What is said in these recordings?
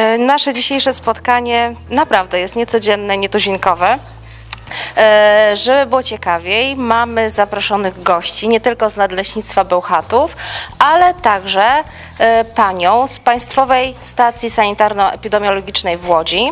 E, Nasze dzisiejsze spotkanie naprawdę jest niecodzienne, nietuzinkowe. E, Żeby było ciekawiej, mamy zaproszonych gości nie tylko z Nadleśnictwa Bełchatów, ale także e, panią z Państwowej Stacji Sanitarno-Epidemiologicznej w Łodzi.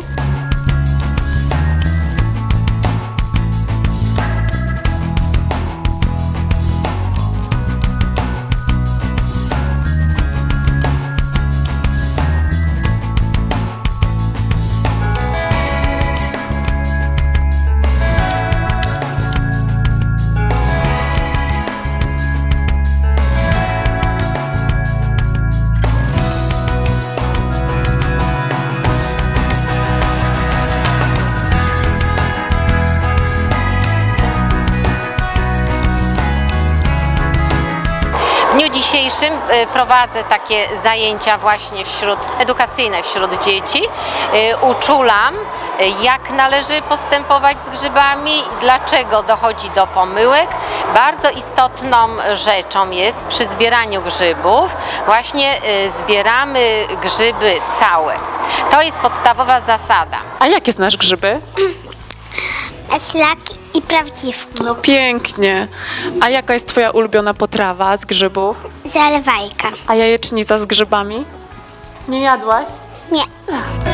Dzisiejszym y, prowadzę takie zajęcia właśnie wśród edukacyjne wśród dzieci. Y, Uczulam, y, jak należy postępować z grzybami, dlaczego dochodzi do pomyłek. Bardzo istotną rzeczą jest przy zbieraniu grzybów właśnie zbieramy grzyby całe. To jest podstawowa zasada. A jakie znasz grzyby? Szlak i prawdziwki. No pięknie. A jaka jest twoja ulubiona potrawa z grzybów? Zalewajka. A jajecznica z grzybami? Nie jadłaś? Nie.